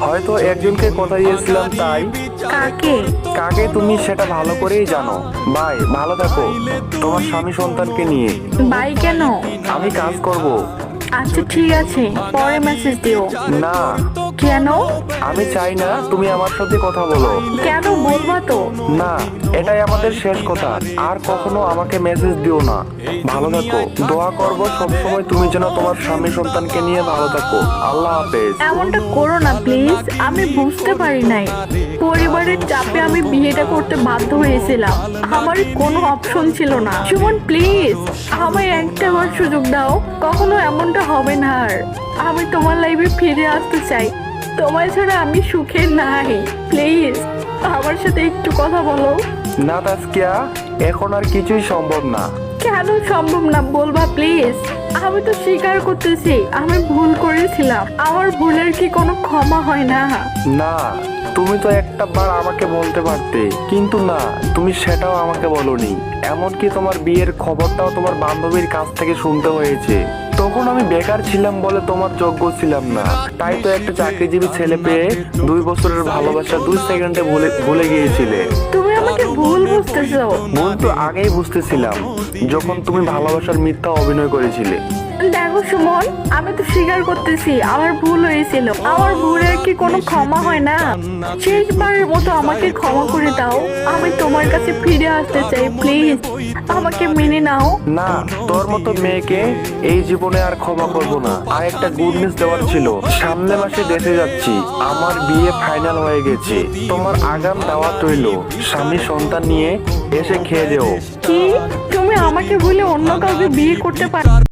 হয়তো একজনকে কথা দিয়েছিলাম তাই। কাকে? কাকে তুমি সেটা ভালো করেই জানো। ভাই ভালো থাকো। তোমার স্বামী সন্তানকে নিয়ে। বাই কেন? আমি কাজ করব। আচ্ছা ঠিক আছে। পরে মেসেজ দিও। না। কেন? আমি চাই না তুমি আমার সাথে কথা বলো। কেন বলবা তো? না এটাই আমাদের শেষ কথা। আর কখনো আমাকে মেসেজ দিও না। ভালো থাকো। দোয়া করব সবসময় তুমি যেন তোমার স্বামী সন্তানকে নিয়ে ভালো থাকো। আল্লাহ হাফেজ। এমনটা করো না প্লিজ আমি বুঝতে পারি নাই। পরিবারের চাপে আমি বিয়েটা করতে বাধ্য হয়েছিলাম। আমার কোনো অপশন ছিল না। সুমন প্লিজ আমায় একটা বার সুযোগ দাও। কখনো এমনটা হবে না আর। আমি তোমার লাইফে ফিরে আসতে চাই। তোমার ছাড়া আমি সুখে নাই। প্লিজ আমার সাথে একটু কথা বলো। না তাস্কিয়া এখন আর কিছুই সম্ভব না। কেন সম্ভব না? বলবা প্লিজ। আমি তো স্বীকার করতেছি আমি ভুল করেছিলাম। আমার ভুলের কি কোনো ক্ষমা হয় না? না তুমি তো একটা বার আমাকে বলতে পারতে কিন্তু না তুমি সেটাও আমাকে বলনি। এমনকি তোমার বিয়ের খবরটাও তোমার বান্ধবীর কাছ থেকে শুনতে হয়েছে। তখন আমি বেকার ছিলাম বলে তোমার যোগ্য ছিলাম না। তাই তো একটা চাকরিজীবী ছেলে পেয়ে দুই বছরের ভালোবাসা দুই সেকেন্ডে ভুলে ভুলে গিয়েছিলে। তুমি বুঝতেছো ভুল তো আগেই বুঝতেছিলাম যখন তুমি ভালোবাসার মিথ্যা অভিনয় করেছিলে। দেখো সুমন আমি তো স্বীকার করতেছি আমার ভুল হয়েছিল। আমার ভুলের কি কোনো ক্ষমা হয় না? শেষবারের মতো আমাকে ক্ষমা করে দাও আমি তোমার কাছে ফিরে আসতে চাই প্লিজ আমাকে মেনে নাও। না তোর মতো মেয়েকে এই জীবনে আর ক্ষমা করব না। আর একটা গুড নিউজ দেওয়ার ছিল সামনে মাসে দেশে যাচ্ছি আমার বিয়ে ফাইনাল হয়ে গেছে। তোমার আগাম দাওয়াত রইল স্বামী সন্তান নিয়ে এসে খেয়ে যেও। কি? তুমি আমাকে ভুলে অন্য কাউকে বিয়ে করতে পারো